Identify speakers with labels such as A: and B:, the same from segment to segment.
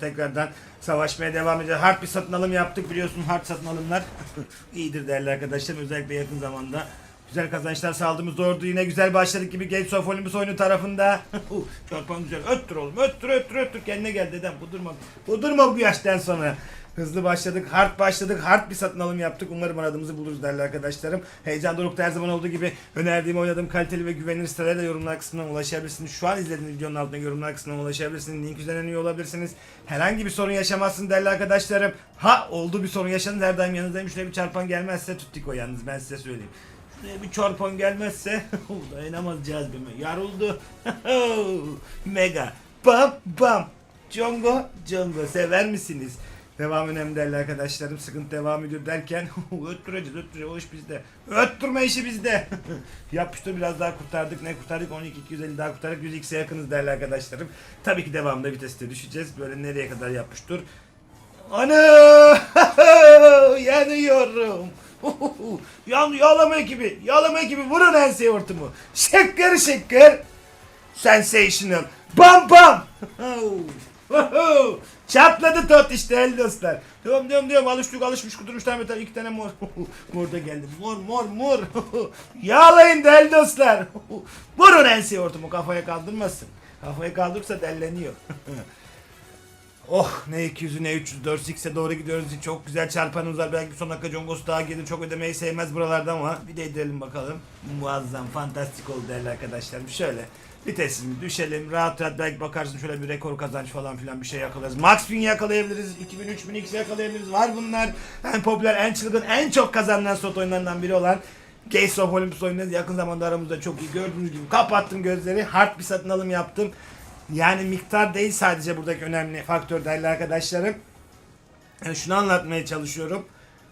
A: Tekrardan savaşmaya devam edeceğiz. Hard bir satın alım yaptık biliyorsun hard satın alımlar iyidir değerli arkadaşlar özellikle yakın zamanda. Güzel kazançlar sağladığımız doğru yine güzel başladık gibi Gates of Olympus oyunu tarafında. Çarpan güzel öttür oğlum öttür öttür öttür kendine gel dedem budurma. Budurma bu yaştan sonra. Hızlı başladık, hard başladık, hard bir satın alım yaptık. Umarım aradığımızı buluruz değerli arkadaşlarım. Heyecan dorukta her zaman olduğu gibi önerdiğim, oynadığım kaliteli ve güvenilir sitelere yorumlar kısmından ulaşabilirsiniz. Şu an izlediğiniz videonun altında yorumlar kısmından ulaşabilirsiniz. Link üzerinden üye olabilirsiniz. Herhangi bir sorun yaşamazsınız değerli arkadaşlarım. Ha oldu bir sorun yaşadınız her daim yanınızdayım. Şuraya bir çarpan gelmezse tuttik o yalnız ben size söyleyeyim. Bir çarpan gelmezse dayanamaz cazibeme. Yarıldı. Mega. Bam bam. Congo, Congo sever misiniz? Devam önemli değerli arkadaşlarım. Sıkıntı devam ediyor derken öttüreceğiz öttüreceğiz. O iş bizde. Öttürme işi bizde. Yapıştır biraz daha kurtardık. Ne kurtardık? 12 250 daha kurtardık. 100x'e yakınız değerli arkadaşlarım. Tabii ki devamında viteste düşeceğiz. Böyle nereye kadar yapıştır? Ana! Yanıyorum. Yan, yağlama ekibi. Yağlama ekibi vurun ense hortumu. Şıkkır şıkkır. Sensational. Bam bam. Çatladı tot işte el dostlar. Diyorum diyorum diyorum alıştık alışmış kudur üç tane metal iki tane mor. mor da geldi. Mor mor mor. Yağlayın del dostlar. Vurun ense hortumu kafaya kaldırmasın. Kafaya kaldırırsa delleniyor. Oh ne 200'ü ne 300 4x'e doğru gidiyoruz. Çok güzel çarpanımız var. Belki son dakika Jongos daha gelir. Çok ödemeyi sevmez buralarda ama bir de edelim bakalım. Muazzam, fantastik oldu değerli arkadaşlarım. Şöyle vitesimizi düşelim. Rahat rahat belki bakarsın şöyle bir rekor kazanç falan filan bir şey yakalarız. Max win yakalayabiliriz. 2000 3000 x yakalayabiliriz. Var bunlar. En popüler, en çılgın, en çok kazanılan slot oyunlarından biri olan Case of Olympus oyunu yakın zamanda aramızda çok iyi gördüğünüz gibi kapattım gözleri. Hard bir satın alım yaptım. Yani miktar değil sadece buradaki önemli faktör değerli arkadaşlarım. Yani şunu anlatmaya çalışıyorum.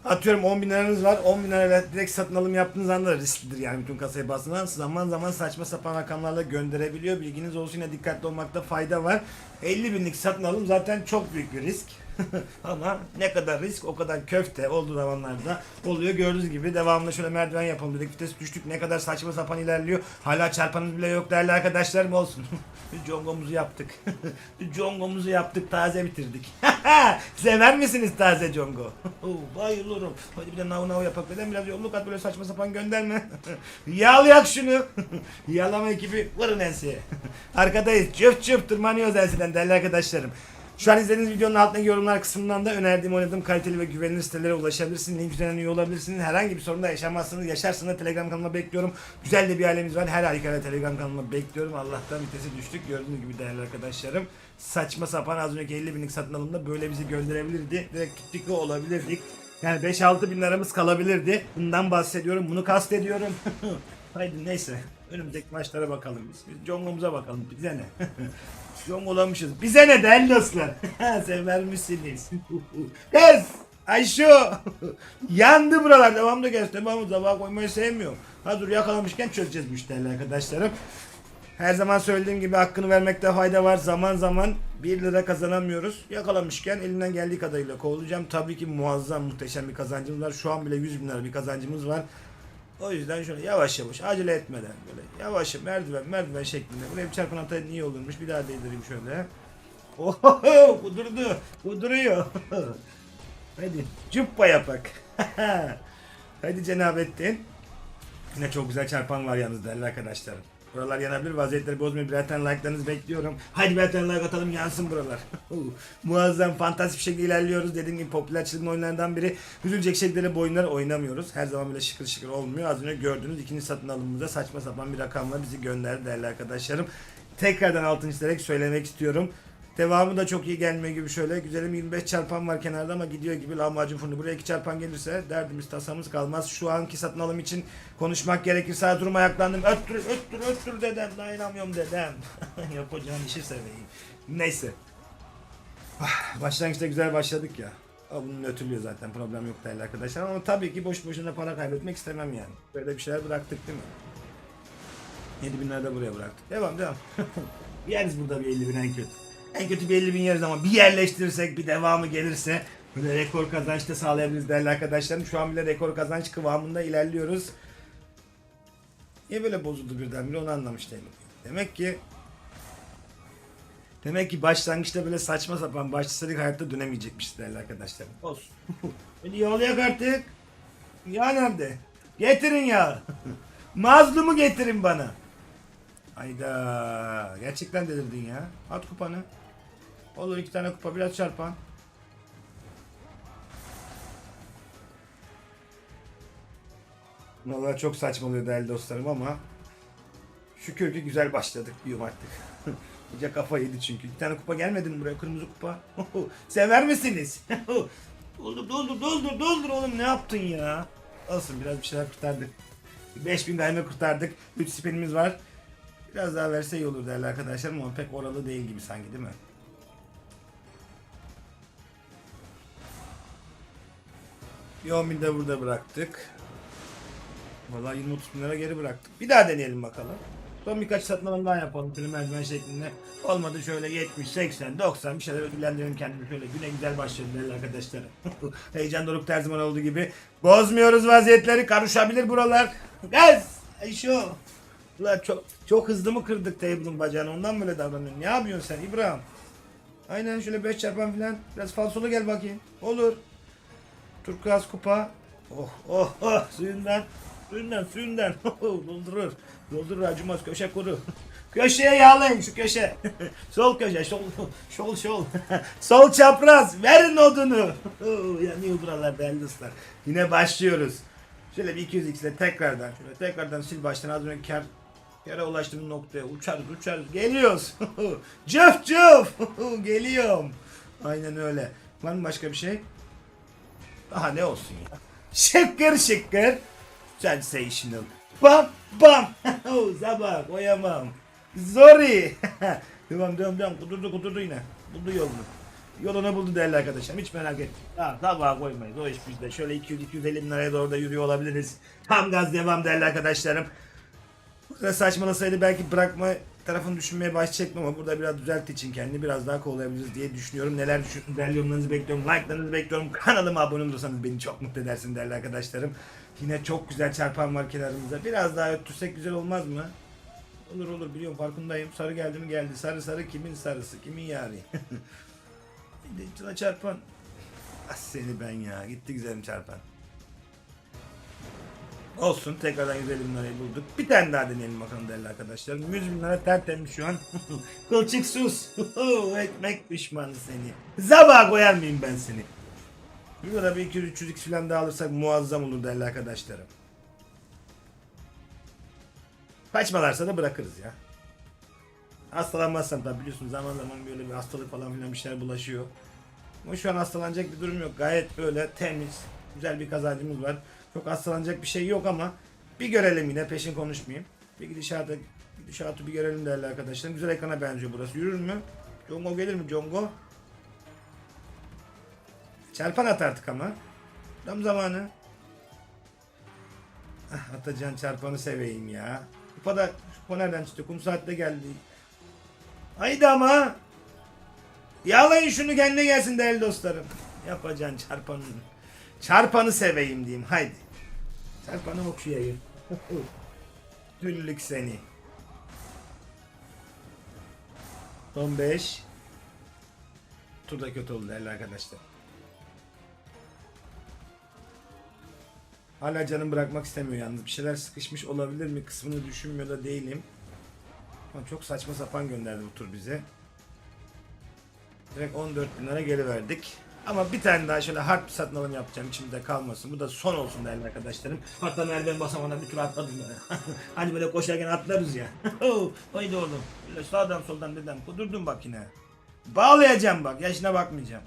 A: Atıyorum 10 bin liranız var. 10 bin lirayla direkt satın alım yaptığınız anda risklidir yani bütün kasayı bastığınız zaman zaman saçma sapan rakamlarla gönderebiliyor. Bilginiz olsun yine dikkatli olmakta fayda var. 50 binlik satın alım zaten çok büyük bir risk. Ama ne kadar risk o kadar köfte olduğu zamanlarda oluyor. Gördüğünüz gibi devamlı şöyle merdiven yapalım dedik. Vites düştük ne kadar saçma sapan ilerliyor. Hala çarpanımız bile yok değerli arkadaşlarım olsun. Congomuzu yaptık. Congomuzu yaptık taze bitirdik. Sever misiniz taze congo? Bayılırım. Hadi bir de nav nav yapak. Neden biraz yolluk at böyle saçma sapan gönderme. Yağlayak şunu. Yağlama ekibi vurun enseye. Arkadayız. Çöp çöp tırmanıyoruz enseden değerli arkadaşlarım. Şu an izlediğiniz videonun altındaki yorumlar kısmından da önerdiğim oynadığım kaliteli ve güvenilir sitelere ulaşabilirsiniz. Link üzerinden üye olabilirsiniz. Herhangi bir sorun da yaşamazsınız. Yaşarsanız da Telegram kanalıma bekliyorum. Güzel de bir ailemiz var. Her halükarda Telegram kanalıma bekliyorum. Allah'tan vitesi düştük. Gördüğünüz gibi değerli arkadaşlarım. Saçma sapan az önceki 50 binlik satın alımda böyle bizi gönderebilirdi. Direkt tuttuk ve olabilirdik. Yani 5-6 bin liramız kalabilirdi. Bundan bahsediyorum. Bunu kastediyorum. Haydi neyse. Önümüzdeki maçlara bakalım biz. Biz Jongo'muza bakalım. Bize ne? Jongolamışız. Bize ne değerli dostlar? Sever misiniz? Kız! Ayşo! Yandı buralar. Devamlı gel. Devamlı tabağa koymayı sevmiyorum. Ha dur yakalamışken çözeceğiz müşteriler arkadaşlarım. Her zaman söylediğim gibi hakkını vermekte fayda var. Zaman zaman 1 lira kazanamıyoruz. Yakalamışken elinden geldiği kadarıyla kovalayacağım. Tabii ki muazzam muhteşem bir kazancımız var. Şu an bile 100 bin lira bir kazancımız var. O yüzden şöyle yavaş yavaş acele etmeden böyle yavaş merdiven merdiven şeklinde. Buraya bir çarpın atayın iyi olurmuş. Bir daha değdireyim şöyle. Oho kudurdu. Kuduruyor. Hadi cuppa yapak. Hadi Cenabettin. Yine çok güzel çarpan var yalnız değerli arkadaşlarım. Buralar yanabilir. Vaziyetleri bozmayın. Birer tane like'larınızı bekliyorum. Hadi birer tane like atalım yansın buralar. Muazzam, fantastik bir şekilde ilerliyoruz. Dediğim gibi popüler çılgın oyunlardan biri. Üzülecek şekilde bu oyunları oynamıyoruz. Her zaman böyle şıkır şıkır olmuyor. Az önce gördüğünüz ikinci satın alımımızda saçma sapan bir rakamla bizi gönderdi değerli arkadaşlarım. Tekrardan altını çizerek söylemek istiyorum. Devamı da çok iyi gelmiyor gibi şöyle. Güzelim 25 çarpan var kenarda ama gidiyor gibi lahmacun fırını. Buraya iki çarpan gelirse derdimiz tasamız kalmaz. Şu anki satın alım için konuşmak gerekirse durum ayaklandım. Öttür öttür öttür dedem. Dayanamıyorum dedem. Yapacağım işi seveyim. Neyse. Ah, Başlangıçta güzel başladık ya. Bunun ötülüyor zaten problem yok değerli arkadaşlar ama tabii ki boş boşuna para kaybetmek istemem yani. Böyle bir şeyler bıraktık değil mi? 7 bin lira da buraya bıraktık. Devam devam. Yeriz burada bir 50 bin en kötü. En kötü bir 50 bin yeriz ama bir yerleştirirsek bir devamı gelirse böyle rekor kazanç da sağlayabiliriz değerli arkadaşlarım. Şu an bile rekor kazanç kıvamında ilerliyoruz. Niye böyle bozuldu birdenbire onu anlamış değilim. Demek ki Demek ki başlangıçta böyle saçma sapan başlasaydık hayatta dönemeyecekmişiz değerli arkadaşlar. Olsun. Hadi yağlayak artık. Yağ nerede? Getirin ya. Mazlumu getirin bana. Hayda. Gerçekten delirdin ya. At kupanı. Olur iki tane kupa biraz çarpan. Vallahi çok saçmalıyor değerli dostlarım ama şükür ki güzel başladık diyorum artık. Hoca kafa yedi çünkü. Bir tane kupa gelmedi mi buraya kırmızı kupa? Sever misiniz? doldur doldur doldur doldur oğlum ne yaptın ya? Olsun biraz bir şeyler kurtardık. 5000 gayme kurtardık. 3 spinimiz var. Biraz daha verse iyi olur değerli arkadaşlarım ama pek oralı değil gibi sanki değil mi? Bir de burada bıraktık. Vallahi 20-30 bin lira geri bıraktık. Bir daha deneyelim bakalım. Son birkaç satmadan daha yapalım. Şöyle merdiven şeklinde. Olmadı şöyle 70, 80, 90 bir şeyler ödüllendirelim kendimizi. Şöyle güne güzel başlayalım değerli arkadaşlarım. Heyecan doruk her zaman olduğu gibi. Bozmuyoruz vaziyetleri. Karışabilir buralar. Gaz! Ay şu. Ulan çok, çok hızlı mı kırdık table'ın bacağını? Ondan böyle davranıyorsun. Ne yapıyorsun sen İbrahim? Aynen şöyle 5 çarpan falan. Biraz falsolu gel bakayım. Olur. Turkuaz kupa. Oh oh oh suyundan. Suyundan suyundan. Doldurur. Doldurur acımaz köşe kuru. Köşeye yağlayın şu köşe. sol köşe sol sol sol. sol çapraz verin odunu. Yanıyor buralar değerli dostlar. Yine başlıyoruz. Şöyle bir 200 x ile tekrardan şöyle tekrardan sil baştan az önce kar Yere ulaştığım noktaya uçarız uçarız geliyoruz. cıf cıf geliyorum. Aynen öyle. Var mı başka bir şey? Aha ne olsun ya. Şıkkır şıkkır. Sensational. Bam bam. Sabah koyamam. Sorry. devam devam devam. Kudurdu kudurdu yine. Buldu yolunu. Yolunu buldu değerli arkadaşlar. Hiç merak etmeyin. Ha, tabağa koymayız. O iş bizde. Şöyle 200-250 bin liraya doğru da yürüyor olabiliriz. Tam gaz devam değerli arkadaşlarım. Burada saçmalasaydı belki bırakma tarafını düşünmeye başlayacaktım ama burada biraz düzelttiği için kendini biraz daha kovalayabiliriz diye düşünüyorum. Neler düşündüğünüzü değerli yorumlarınızı bekliyorum. Like'larınızı bekliyorum. Kanalıma abone olursanız beni çok mutlu edersin değerli arkadaşlarım. Yine çok güzel çarpan var kenarımızda. Biraz daha öttürsek güzel olmaz mı? Olur olur biliyorum farkındayım. Sarı geldi mi geldi. Sarı sarı kimin sarısı? Kimin yari? Çarpan. Ah seni ben ya. Gitti güzelim çarpan. Olsun tekrardan 150 bin lirayı bulduk. Bir tane daha deneyelim bakalım değerli arkadaşlar. 100 bin lira tertemiz şu an. Kılçık sus. Ekmek düşmanı seni. Zaba koyar mıyım ben seni? Burada bir 200-300 x falan daha alırsak muazzam olur değerli arkadaşlarım. Kaçmalarsa da bırakırız ya. Hastalanmazsam tabi biliyorsunuz zaman zaman böyle bir hastalık falan filan bir şeyler bulaşıyor. Ama şu an hastalanacak bir durum yok. Gayet böyle temiz, güzel bir kazancımız var. Çok hastalanacak bir şey yok ama bir görelim yine peşin konuşmayayım. Bir gidişatı, gidişatı bir görelim değerli arkadaşlar. Güzel ekrana benziyor burası. Yürür mü? Congo gelir mi Congo? Çarpan at artık ama. Tam zamanı. Ah, Atacan çarpanı seveyim ya. Kupa da kupa nereden çıktı? Kum saatte geldi. Haydi ama. Yağlayın şunu kendine gelsin değerli dostlarım. Yapacaksın çarpanı. Çarpanı seveyim diyeyim. Haydi. Çarpanı okuyayım. Düllük seni. Son 5. Turda kötü oldu değerli arkadaşlar. Hala canım bırakmak istemiyor yalnız. Bir şeyler sıkışmış olabilir mi kısmını düşünmüyor da değilim. Ama çok saçma sapan gönderdi bu tur bize. Direkt 14 bin lira geri verdik. Ama bir tane daha şöyle bir satın alım yapacağım içimde kalmasın. Bu da son olsun değerli arkadaşlarım. Hatta merdiven basamağına bir tur atladım hani böyle koşarken atlarız ya. Haydi oğlum. Böyle sağdan soldan dedem kudurdum bak yine. Bağlayacağım bak yaşına bakmayacağım.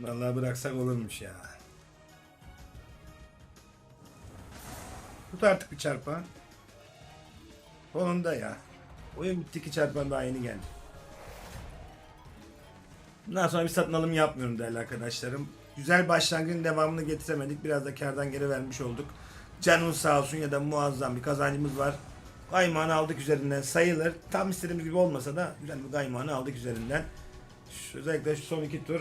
A: Vallahi bıraksak olurmuş ya. Tut artık bir çarpan. Sonunda ya. Oyun bitti ki çarpan daha yeni geldi. Bundan sonra bir satın alım yapmıyorum değerli arkadaşlarım. Güzel başlangıcın devamını getiremedik. Biraz da kardan geri vermiş olduk. Canın sağ olsun ya da muazzam bir kazancımız var. Kaymağını aldık üzerinden sayılır. Tam istediğimiz gibi olmasa da güzel bir kaymağını aldık üzerinden. Şu, özellikle şu son iki tur